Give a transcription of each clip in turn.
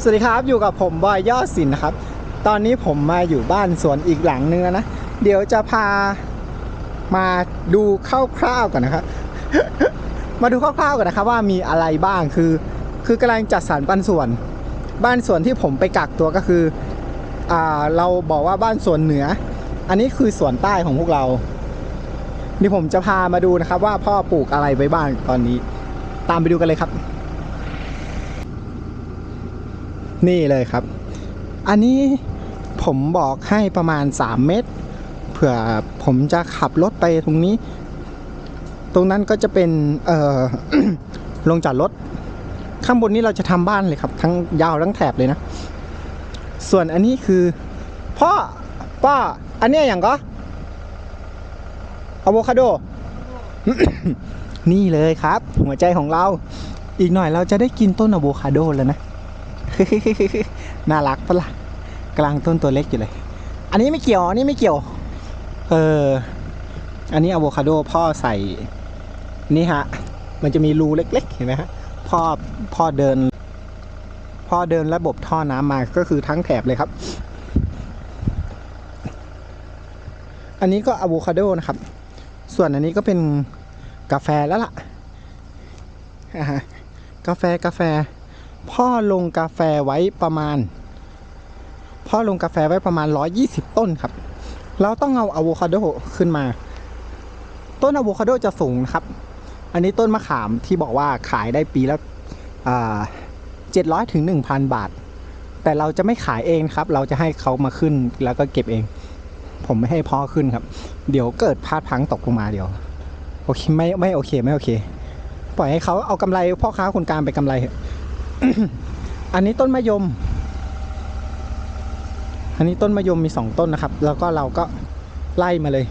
สวัสดีครับอยู่กับผมบอยยอดสินนะครับ ตอนนี้ผมมาอยู่บ้านสวนอีกหลังนึงแล้วนะ เดี๋ยวจะพามาดูคร่าวๆก่อนนะครับ มาดูคร่าวๆก่อนนะครับว่ามีอะไรบ้างคือ คือกำลังจัดสรรบ้านสวน บ้านสวนที่ผมไปกักตัวก็คืออ่าเราบอกว่าบ้านสวนเหนือ อันนี้คือสวนใต้ของพวกเรานี่ผมจะพามาดูนะครับว่าพ่อปลูกอะไรไว้บ้างตอนนี้ ตามไปดูกันเลยครับ นี่เลยครับ อันนี้ผมบอกให้ประมาณ 3 เมตร เผื่อผมจะขับรถไปตรงนี้ ตรงนั้นก็จะเป็นเอ่อลงจอดรถ ข้างบนนี้เราจะทำบ้านเลยครับ ทั้งยาวทั้งแถบเลยนะ ส่วนอันนี้คือ พ่อป้าอันเนี้ยอย่างก็อะโวคาโด นี่เลยครับ หัวใจของเรา อีกหน่อยเราจะได้กินต้นอะโวคาโดแล้วนะ น่ารักปะล่ะกลางต้นตัวเล็กอยู่เลย อันนี้ไม่เกี่ยว อันนี้ไม่เกี่ยว เออ อันนี้อะโวคาโดพ่อใส่ นี่ฮะ มันจะมีรูเล็ก ๆ เห็นไหมฮะ พ่อ พ่อเดิน พ่อเดินระบบท่อน้ำมา ก็คือทั้งแถบเลยครับ อันนี้ก็อะโวคาโดนะครับ ส่วนอันนี้ก็เป็นกาแฟแล้วล่ะอ่าฮะกาแฟ กาแฟ พ่อลงกาแฟไว้ประมาณ พ่อลงกาแฟไว้ประมาณ 120 ต้นครับ เราต้องเอาอะโวคาโดขึ้นมา ต้นอะโวคาโดจะสูงนะครับ อันนี้ต้นมะขามที่บอกว่าขายได้ปีละเจ็ดร้อยถึงหนึ่งพันบาท แต่เราจะไม่ขายเองครับ เราจะให้เขามาขึ้นแล้วก็เก็บเอง ผมไม่ให้พ่อขึ้นครับ เดี๋ยวเกิดพลาดพังตกลงมาเดี๋ยวโอเคไม่ไม่โอเคไม่โอเค ปล่อยให้เขาเอากำไรพ่อค้าคนกลางไปกำไรเอันนี้ต้นมะยม อันนี้ต้นมะยมมีสองต้นนะครับ แล้วก็เราก็ไล่มาเลย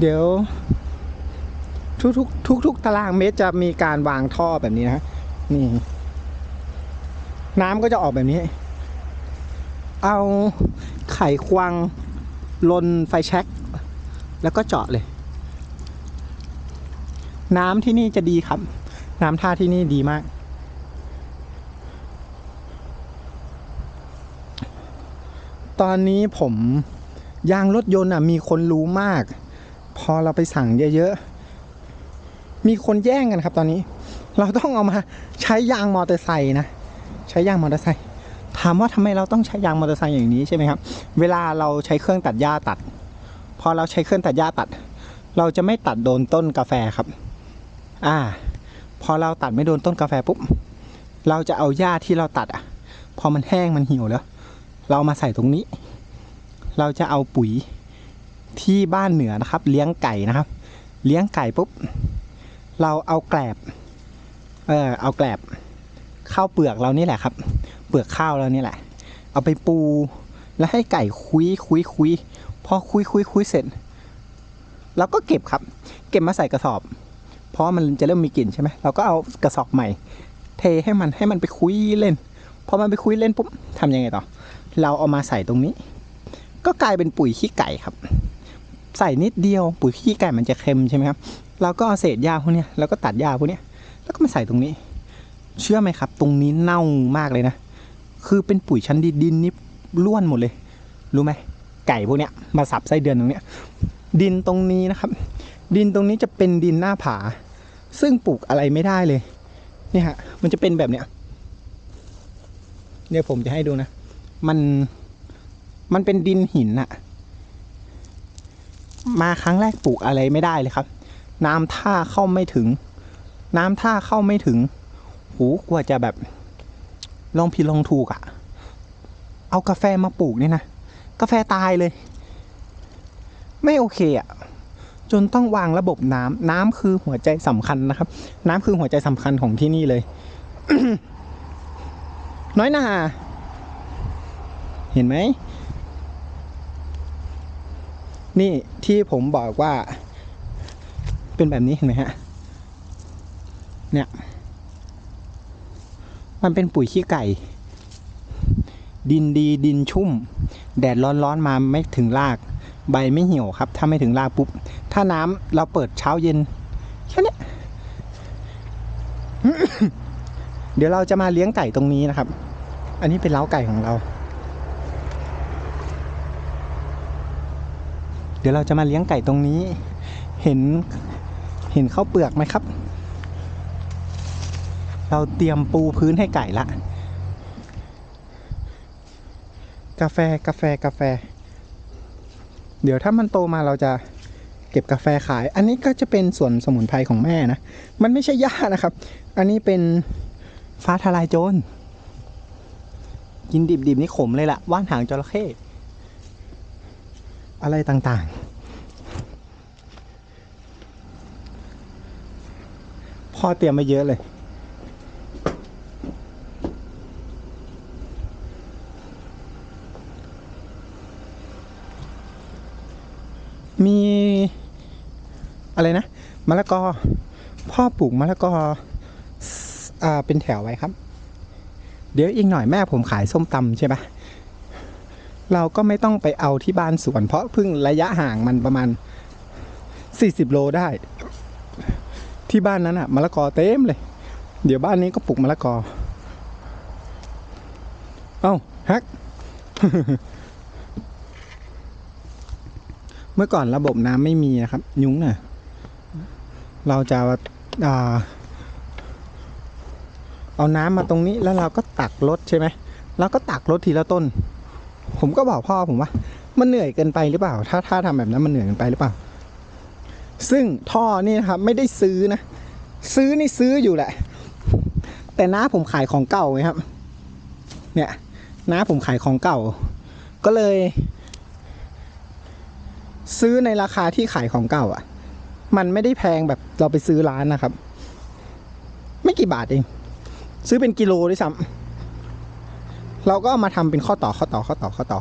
เดี๋ยว ทุกทุกทุกทุกๆตารางเมตรจะมีการวางท่อแบบนี้นะฮะนี่ น้ำก็จะออกแบบนี้ เอาไขควงลนไฟแช็ก แล้วก็เจาะเลย น้ำที่นี่จะดีครับ น้ำท่าที่นี่ดีมาก ตอนนี้ผมยางรถยนต์อะมีคนรู้มาก พอเราไปสั่งเยอะๆ มีคนแย่งกันครับตอนนี้ เราต้องเอามาใช้ยางมอเตอร์ไซค์นะ ใช้ยางมอเตอร์ไซค์ถามว่าทำไมเราต้องใช้ยางมอเตอร์ไซค์อย่างนี้ใช่ไหมครับ เวลาเราใช้เครื่องตัดหญ้าตัด พอเราใช้เครื่องตัดหญ้าตัด เราจะไม่ตัดโดนต้นกาแฟครับ อ่า พอเราตัดไม่โดนต้นกาแฟปุ๊บ เราจะเอาหญ้าที่เราตัดอะ พอมันแห้งมันเหี่ยวแล้ว เรามาใส่ตรงนี้ เราจะเอาปุ๋ยที่บ้านเหนือนะครับ เลี้ยงไก่นะครับ เลี้ยงไก่ปุ๊บ เราเอาแกลบ เออเอาแกลบข้าวเปลือกเรานี่แหละครับ เปลือกข้าวเรานี่แหละ เอาไปปูแล้วให้ไก่คุยคุยคุยพอคุยคุยคุยเสร็จเราก็เก็บครับ เก็บมาใส่กระสอบ เพราะมันจะเริ่มมีกลิ่นใช่ไหมเราก็เอากระสอบใหม่ เทให้มันให้มันไปคุยเล่น พอมันไปคุยเล่นปุ๊บทำยังไงต่อ เราเอามาใส่ตรงนี้ ก็กลายเป็นปุ๋ยขี้ไก่ครับ ใส่นิดเดียวปุ๋ยขี้ไก่มันจะเค็มใช่ไหมครับเราก็เอาเศษหญ้าพวกนี้แล้วก็ตัดหญ้าพวกนี้แล้วก็มาใส่ตรงนี้ เชื่อไหมครับ ตรงนี้เน่ามากเลยนะ คือเป็นปุ๋ยชั้นดินดินนี่ล้วนหมดเลย รู้ไหมไก่พวกเนี้ยมาสับไส้เดือนตรงเนี้ยดินตรงนี้นะครับ ดินตรงนี้จะเป็นดินหน้าผา ซึ่งปลูกอะไรไม่ได้เลยนี่ฮะมันจะเป็นแบบเนี้ย เดี๋ยวผมจะให้ดูนะ มัน มันเป็นดินหินอะมาครั้งแรกปลูกอะไรไม่ได้เลยครับ น้ำท่าเข้าไม่ถึง น้ำท่าเข้าไม่ถึงโหกว่าจะแบบ ลองผิดลองถูกอะเอากาแฟมาปลูกเนี่ยนะ กาแฟตายเลย ไม่โอเคอะจนต้องวางระบบน้ำน้ำคือหัวใจสำคัญนะครับ น้ำคือหัวใจสำคัญของที่นี่เลย น้อยหนาเห็นไหม นี่ที่ผมบอกว่า เป็นแบบนี้เห็นไหมฮะ เนี่ย มันเป็นปุ๋ยขี้ไก่ ดินดีดินชุ่ม แดดร้อนๆมาไม่ถึงราก ใบไม่เหี่ยวครับ ถ้าไม่ถึงรากปุ๊บ ถ้าน้ำเราเปิดเช้าเย็น แค่เนี้ย เดี๋ยวเราจะมาเลี้ยงไก่ตรงนี้นะครับ อันนี้เป็นเล้าไก่ของเรา เดี๋ยวเราจะมาเลี้ยงไก่ตรงนี้ เห็นเห็นข้าวเปลือกไหมครับ เราเตรียมปูพื้นให้ไก่ละ กาแฟกาแฟกาแฟ เดี๋ยวถ้ามันโตมาเราจะเก็บกาแฟขาย อันนี้ก็จะเป็นส่วนสมุนไพรของแม่นะ มันไม่ใช่หญ้านะครับ อันนี้เป็น ฟ้าทลายโจร กินดิบๆนี่ขมเลยล่ะ ว่านหางจระเข้อะไรต่างๆ พ่อเตรียมมาเยอะเลย มี อะไรนะมะละกอ พ่อปลูกมะละกอ อ่าเป็นแถวไว้ครับ เดี๋ยวอีกหน่อยแม่ผมขายส้มตำใช่ปะเราก็ไม่ต้องไปเอาที่บ้านสวน เพราะเพิ่งระยะห่างมันประมาณ 40 โลได้ ที่บ้านนั้นอะมะละกอเต็มเลย เดี๋ยวบ้านนี้ก็ปลูกมะละกอ เอ้าฮัก เมื่อก่อนระบบน้ำไม่มีนะครับ ยุ้งน่ะ เราจะอ่า เอาน้ำมาตรงนี้แล้วเราก็ตักรถใช่ไหมเราก็ตักรถทีละต้น ผมก็บอกพ่อผมว่า มันเหนื่อยเกินไปหรือเปล่า ถ้าถ้าทำแบบนั้นมันเหนื่อยเกินไปหรือเปล่า ซึ่งท่อนี่นะครับ ไม่ได้ซื้อนะ ซื้อนี่ซื้ออยู่แหละ แต่น้าผมขายของเก่าไงครับ เนี่ยน้าผมขายของเก่า ก็เลย ซื้อในราคาที่ขายของเก่า อะ มันไม่ได้แพงแบบเราไปซื้อร้านนะครับ ไม่กี่บาทเอง ซื้อเป็นกิโลด้วยซ้ำเราก็เอามาทำเป็นข้อต่อข้อต่อข้อต่อข้อต่อ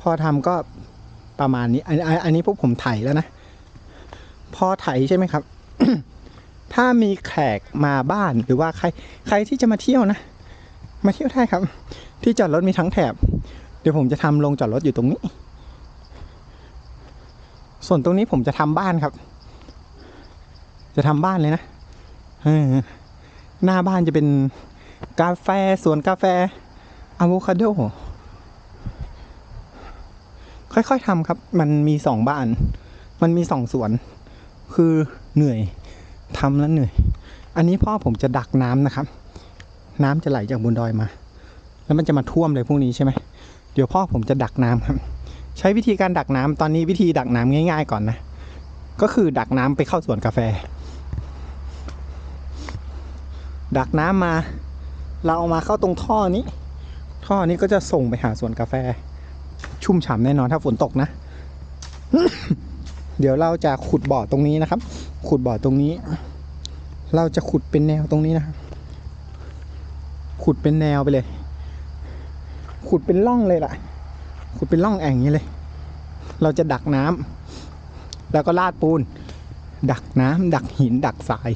พอทำก็ประมาณนี้ อันอันนี้พวกผมไถแล้วนะ พอไถใช่ไหมครับ ถ้ามีแขกมาบ้านหรือว่าใคร ใครที่จะมาเที่ยวนะ มาเที่ยวได้ครับ ที่จอดรถมีทั้งแถบ เดี๋ยวผมจะทำลงจอดรถอยู่ตรงนี้ ส่วนตรงนี้ผมจะทำบ้านครับ จะทำบ้านเลยนะหน้าบ้านจะเป็นกาแฟสวนกาแฟอะโวคาโดค่อยๆทำครับ มันมีสองบ้าน มันมีสองสวน คือเหนื่อยทำแล้วเหนื่อย อันนี้พ่อผมจะดักน้ำนะครับ น้ำจะไหลจากบนดอยมา แล้วมันจะมาท่วมเลยพวกนี้ใช่ไหม เดี๋ยวพ่อผมจะดักน้ำครับ ใช้วิธีการดักน้ำตอนนี้วิธีดักน้ำง่าย ๆ ก่อนนะ ก็คือดักน้ำไปเข้าสวนกาแฟ ดักน้ำมา เราเอามาเข้าตรงท่อนี้ ท่อนี้ก็จะส่งไปหาสวนกาแฟ ชุ่มฉ่ำแน่นอนถ้าฝนตกนะ เดี๋ยวเราจะขุดบ่อตรงนี้นะครับ ขุดบ่อตรงนี้ เราจะขุดเป็นแนวตรงนี้นะครับ ขุดเป็นแนวไปเลย ขุดเป็นร่องเลยล่ะ ขุดเป็นร่องแอ่งนี้เลย เราจะดักน้ำแล้วก็ลาดปูน ดักน้ำดักหิน ดักทราย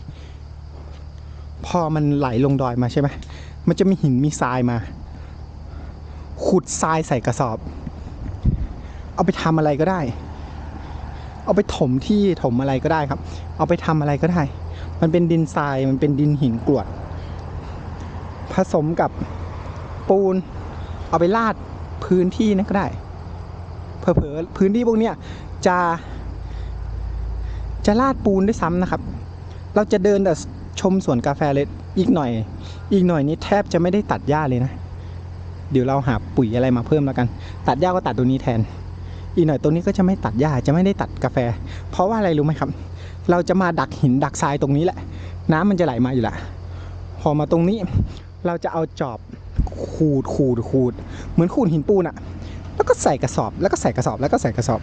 พอมันไหลลงดอยมาใช่ไหมมันจะมีหินมีทรายมา ขุดทรายใส่กระสอบ เอาไปทำอะไรก็ได้ เอาไปถมที่ถมอะไรก็ได้ครับ เอาไปทำอะไรก็ได้ มันเป็นดินทรายมันเป็นดินหินกรวด ผสมกับปูน เอาไปลาดพื้นที่นั่นก็ได้เผลอๆพื้นที่พวกเนี้ยจะ จะลาดปูนด้วยซ้ำนะครับ เราจะเดินแต่ ชมสวนกาแฟเลยอีกหน่อย อีกหน่อยนี้แทบจะไม่ได้ตัดหญ้าเลยนะ เดี๋ยวเราหาปุ๋ยอะไรมาเพิ่มแล้วกัน ตัดหญ้าก็ตัดตัวนี้แทน อีกหน่อยตัวนี้ก็จะไม่ตัดหญ้าจะไม่ได้ตัดกาแฟ เพราะว่าอะไรรู้ไหมครับ เราจะมาดักหินดักทรายตรงนี้แหละ น้ำมันจะไหลมาอยู่ละพอมาตรงนี้เราจะเอาจอบขูดขูดขูด เหมือนขูดหินปูนอะแล้วก็ใส่กระสอบแล้วก็ใส่กระสอบแล้วก็ใส่กระสอบ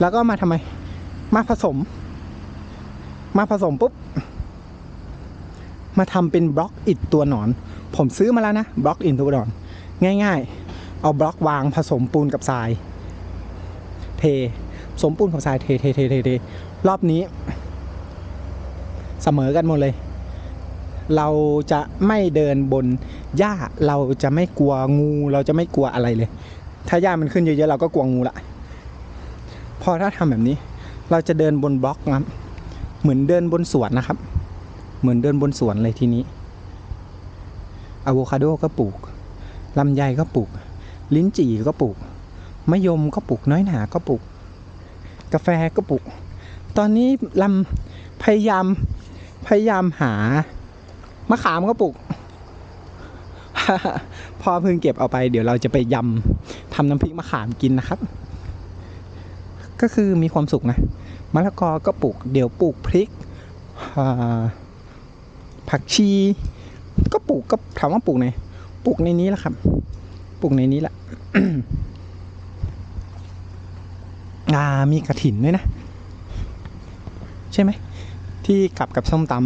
แล้วก็มาทำไม มาผสม มาผสมปุ๊บ มาทำเป็นบล็อกอิฐตัวหนอน ผมซื้อมาแล้วนะบล็อกอิฐตัวหนอน ง่าย ๆ เอาบล็อกวางผสมปูนกับทราย เทสมปูนกับทรายเทเทเทเทเทรอบนี้ เสมอกันหมดเลย เราจะไม่เดินบนหญ้าเราจะไม่กลัวงู เราจะไม่กลัวอะไรเลย ถ้าหญ้ามันขึ้นเยอะๆเราก็กลัวงูละพอถ้าทำแบบนี้ เราจะเดินบนบล็อกนะเหมือนเดินบนสวนนะครับ เหมือนเดินบนสวนเลยทีนี้อะโวคาโดก็ปลูกลำไยก็ปลูก ลิ้นจี่ก็ปลูกมะยมก็ปลูกน้อยหนาก็ปลูก กาแฟก็ปลูก ตอนนี้ลำพยายามพยายามหามะขามก็ปลูกพอเพิ่งเก็บเอาไป เดี๋ยวเราจะไปยำทำน้ำพริกมะขามกินนะครับ ก็คือมีความสุขนะมะละกอก็ปลูก เดี๋ยวปลูกพริกอ่า ผักชี ก็ปลูกก็ถามว่าปลูกไหนปลูกในนี้แหละครับ ปลูกในนี้แหละอ่ามีกระถินด้วยนะ ใช่ไหม ที่กลับกับส้มตำ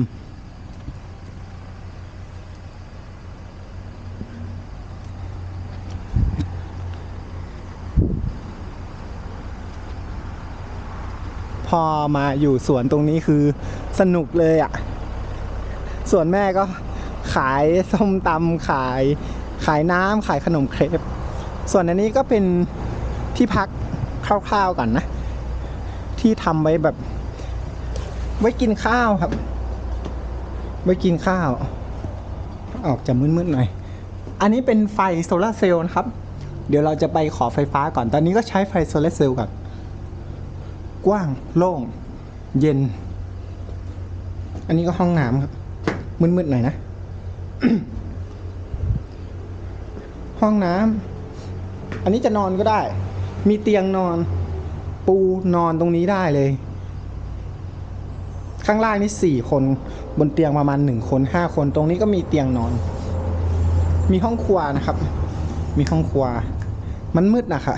พอมาอยู่สวนตรงนี้คือสนุกเลยอะ่ะ ส่วนแม่ก็ขายส้มตำขายขายน้ำขายขนมเครปส่วนอันนี้ก็เป็นที่พักคร่าวๆก่อนนะ ที่ทำไว้แบบ ไว้กินข้าวครับ ไว้กินข้าว ออกจะมืดๆหน่อย อันนี้เป็นไฟโซลาเซลล์นะครับ เดี๋ยวเราจะไปขอไฟฟ้าก่อน ตอนนี้ก็ใช้ไฟโซลาเซลล์ก่อน กว้างโล่ง เย็น อันนี้ก็ห้องน้ำครับ มืดๆหน่อยนะ ห้องน้ำอันนี้จะนอนก็ได้ มีเตียงนอน ปูนอนตรงนี้ได้เลย ข้างล่างนี่สี่คนบนเตียงประมาณหนึ่งคนห้าคนตรงนี้ก็มีเตียงนอน มีห้องครัวนะครับ มีห้องครัว มันมืดนะคะ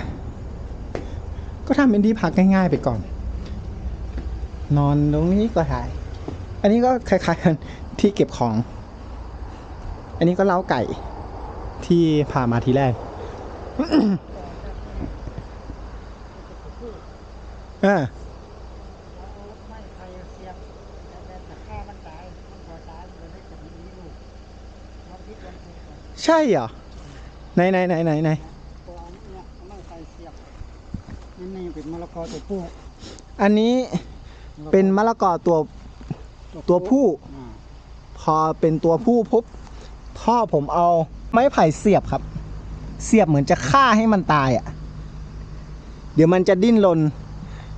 ก็ทำเป็นที่พักง่ายๆไปก่อน นอนตรงนี้ก็ได้อันนี้ก็คล้ายๆกัน ที่เก็บของ อันนี้ก็เล้าไก่ที่พามาทีแรกเออไม่ใครเสียบแต่แต่ฆ่ามันตายมันพอใช่เหรอไหนไหนไหนไหนไหนตัวอันเนี้ยไม่ใครเสียบนี่นี่เป็นมะละกอตัวผู้ อันนี้เป็นมะละกอตัวตัวผู้ พอเป็นตัวผู้ปุ๊บพ่อผมเอาไม้ไผ่เสียบครับ เสียบเหมือนจะฆ่าให้มันตายอะ่ะ เดี๋ยวมันจะดิ้นรน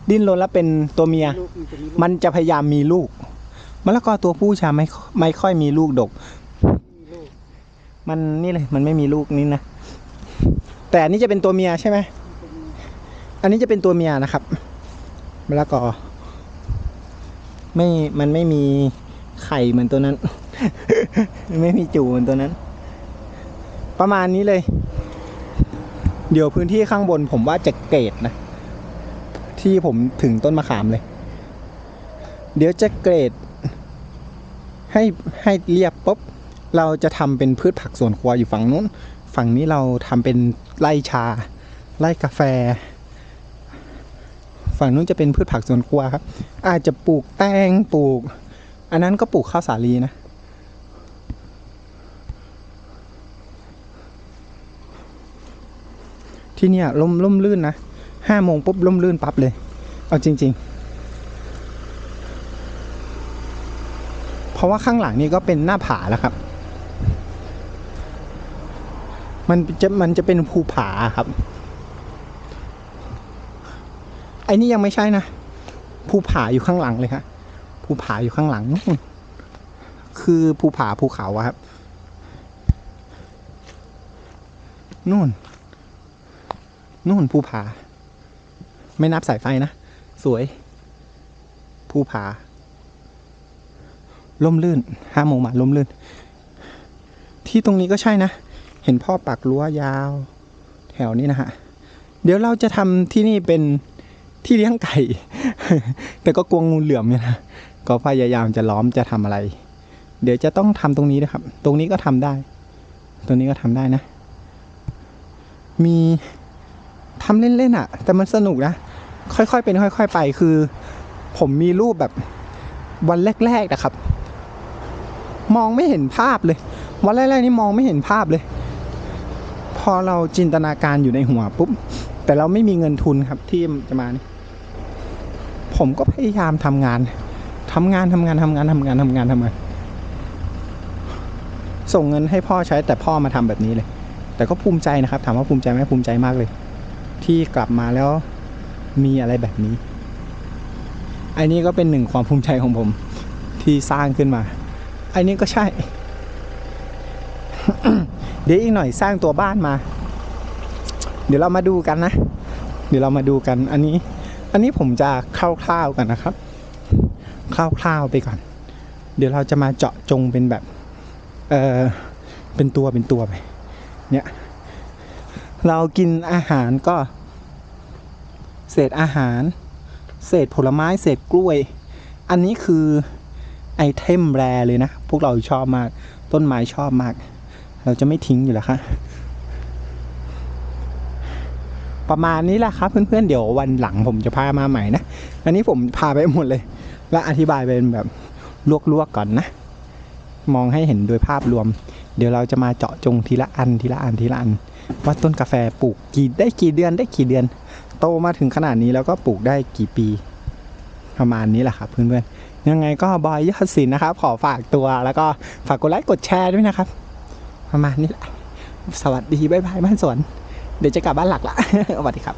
ดิ้นรนแล้วเป็นตัวเมีย มันจะมีลูกมันจะพยายามมีลูกมะละกอตัวผู้จะไม่ไม่ค่อยมีลูกดก มันนี่เลย มันไม่มีลูกนี่นะ แต่อันนี้จะเป็นตัวเมียใช่ไหม อันนี้จะเป็นตัวเมียนะครับมะละกอ ไม่ มันไม่มี ไข่เหมือนตัวนั้น ไม่มีจูเหมือนตัวนั้น ประมาณนี้เลย เดี๋ยวพื้นที่ข้างบนผมว่าจะเกรดนะ ที่ผมถึงต้นมะขามเลย เดี๋ยวจะเกรด ให้ให้เรียบปุ๊บเราจะทำเป็นพืชผักสวนครัวอยู่ฝั่งนู้น ฝั่งนี้เราทำเป็นไร่ชา ไร่กาแฟ ฝั่งนู้นจะเป็นพืชผักสวนครัวครับ อาจจะปลูกแตงปลูก อันนั้นก็ปลูกข้าวสาลีนะ ที่เนี่ยล่มล่มลื่นนะห้าโมงปุ๊บล่มลื่นปั๊บเลย เอาจริง ๆ เพราะว่าข้างหลังนี่ก็เป็นหน้าผาแล้วครับ มันจะมันจะเป็นภูผาครับไอ้นี่ยังไม่ใช่นะภูผาอยู่ข้างหลังเลยครับ ภูผาอยู่ข้างหลังนู่นคือภูผาภูเขาอะครับ นู่น นู่นภูผา ไม่นับสายไฟนะ สวย ภูผาล่มลื่นห้าโมงมาล่มลื่น ที่ตรงนี้ก็ใช่นะ เห็นพ่อปักรั้วยาว แถวนี้นะฮะ เดี๋ยวเราจะทำที่นี่เป็นที่เลี้ยงไก่ แต่ก็กลัวงูเหลือมเนี่ยนะ ก็พยายามจะล้อมจะทำอะไร เดี๋ยวจะต้องทำตรงนี้นะครับ ตรงนี้ก็ทำได้ ตรงนี้ก็ทำได้นะ มีทำเล่นๆอะ แต่มันสนุกนะ ค่อยๆเป็นค่อย ๆ ไปคือ ผมมีรูปแบบวันแรกๆนะครับ มองไม่เห็นภาพเลย วันแรกๆนี่มองไม่เห็นภาพเลย พอเราจินตนาการอยู่ในหัวปุ๊บแต่เราไม่มีเงินทุนครับที่จะมานี่ผมก็พยายามทำงาน ทำงานทำงานทำงานทำงานทำงานทำงาน ส่งเงินให้พ่อใช้แต่พ่อมาทำแบบนี้เลย แต่ก็ภูมิใจนะครับ ถามว่าภูมิใจไหมภูมิใจมากเลย ที่กลับมาแล้วมีอะไรแบบนี้อันนี้ก็เป็นหนึ่งความภูมิใจของผม ที่สร้างขึ้นมา อันนี้ก็ใช่ เดี๋ยวอีกหน่อยสร้างตัวบ้านมา เดี๋ยวเรามาดูกันนะ เดี๋ยวเรามาดูกัน อันนี้ อันนี้ผมจะคร่าวๆกันนะครับ คร่าวๆไปก่อน เดี๋ยวเราจะมาเจาะจงเป็นแบบ เออเป็นตัวเป็นตัวไป เนี่ย เรากินอาหารก็ เศษอาหาร เศษผลไม้ เศษกล้วย อันนี้คือไอเทมแรเลยนะ พวกเราชอบมาก ต้นไม้ชอบมาก เราจะไม่ทิ้งอยู่แล้วค่ะประมาณนี้แหละครับเพื่อนๆเดี๋ยววันหลังผมจะพามาใหม่นะ อันนี้ผมพาไปหมดเลย และอธิบายเป็นแบบลวกๆก่อนนะ มองให้เห็นโดยภาพรวม เดี๋ยวเราจะมาเจาะจงทีละอันทีละอันทีละอัน ว่าต้นกาแฟปลูกกี่ได้กี่เดือนได้กี่เดือน โตมาถึงขนาดนี้แล้วก็ปลูกได้กี่ปี ประมาณนี้แหละครับเพื่อนๆยังไงก็บอยยอดศิลป์นะครับ ขอฝากตัวแล้วก็ฝากกดไลค์กดแชร์ด้วยนะครับ ประมาณนี้แหละสวัสดีบ๊ายบายบ้านสวนเดี๋ยวจะกลับบ้านหลักละสวัสดีครับ